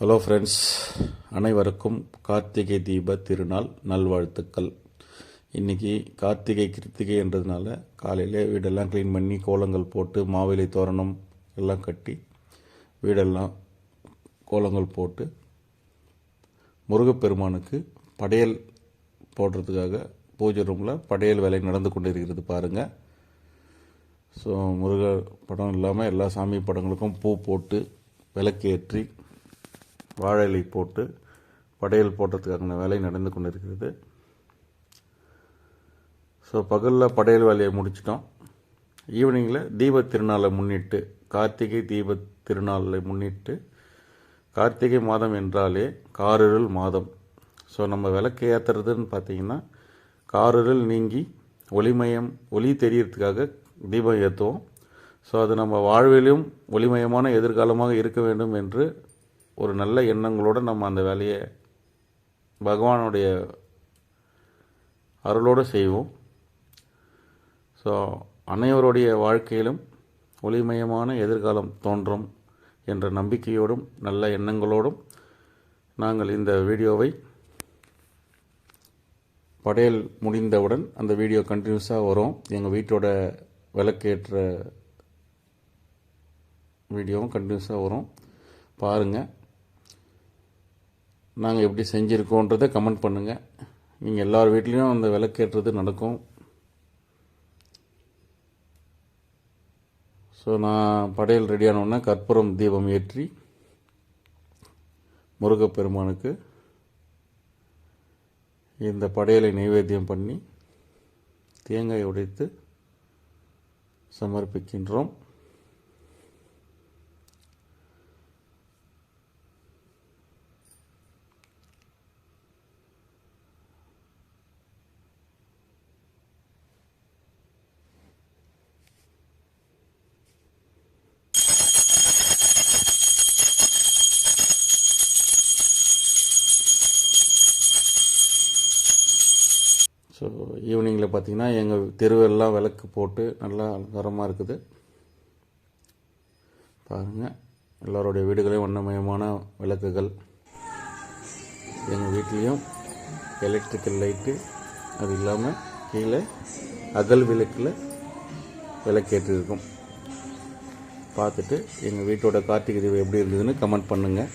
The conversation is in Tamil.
ஹலோ ஃப்ரெண்ட்ஸ் அனைவருக்கும் கார்த்திகை தீப திருநாள் நல்வாழ்த்துக்கள். இன்றைக்கி கார்த்திகை கிருத்திகைன்றதுனால காலையிலே வீடெல்லாம் க்ளீன் பண்ணி கோலங்கள் போட்டு மாவிலை தோரணம் எல்லாம் கட்டி வீடெல்லாம் கோலங்கள் போட்டு முருகப்பெருமானுக்கு படையல் போடுறதுக்காக பூஜை ரூமில் படையல் வேலை நடந்து கொண்டு இருக்கிறது பாருங்கள் ஸோ முருக படம் இல்லாமல் எல்லா சாமி படங்களுக்கும் பூ போட்டு விளக்கேற்றி வாழை இலை போட்டு படையல் போடுறதுக்கான வேலை நடந்து கொண்டு இருக்கிறது ஸோ பகலில் படையல் வேலையை முடிச்சிட்டோம். ஈவினிங்கில் தீப திருநாளை முன்னிட்டு கார்த்திகை தீப திருநாளை முன்னிட்டு கார்த்திகை மாதம் என்றாலே காரிருள் மாதம். ஸோ நம்ம விளக்கு ஏற்றுறதுன்னு பார்த்தீங்கன்னா காரிருள் நீங்கி ஒளிமயம் ஒளி தெரியறதுக்காக தீபம் ஏற்றுவோம் ஸோ அது நம்ம வாழ்விலும் ஒளிமயமான எதிர்காலமாக இருக்க வேண்டும் என்று ஒரு நல்ல எண்ணங்களோடு நம்ம அந்த வேலையை பகவானுடைய அருளோடு செய்வோம். ஸோ அனைவருடைய வாழ்க்கையிலும் ஒளிமயமான எதிர்காலம் தோன்றும் என்ற நம்பிக்கையோடும் நல்ல எண்ணங்களோடும் நாங்கள் இந்த வீடியோவை படையல் முடிந்தவுடன் அந்த வீடியோ கண்டினியூஸாக வரும். எங்கள் வீட்டோட விளக்கேற்ற வீடியோவும் கண்டினியூஸாக வரும். பாருங்கள் நாங்கள் எப்படி செஞ்சுருக்கோன்றதை கமெண்ட் பண்ணுங்கள் நீங்கள் எல்லார் வீட்லேயும் அந்த விளக்கேற்றது நடக்கும். ஸோ நான் படையல் ரெடியானோடனே கற்பூரம் தீபம் ஏற்றி முருகப்பெருமானுக்கு இந்த படையலை நைவேத்தியம் பண்ணி தேங்காய் உடைத்து சமர்ப்பிக்கின்றோம். ஸோ ஈவினிங்கில் பார்த்தீங்கன்னா எங்கள் தெருவெல்லாம் விளக்கு போட்டு நல்லா அலங்காரமாக இருக்குது. பாருங்கள் எல்லோருடைய வீடுகளையும் வண்ணமயமான விளக்குகள். எங்கள் வீட்லேயும் எலக்ட்ரிக்கல் லைட்டு அது இல்லாமல் கீழே அகல் விளக்கில் விளக்கேற்றிருக்கும். பார்த்துட்டு எங்கள் வீட்டோட கார்த்திகை தீபம் எப்படி இருந்ததுன்னு கமெண்ட் பண்ணுங்கள்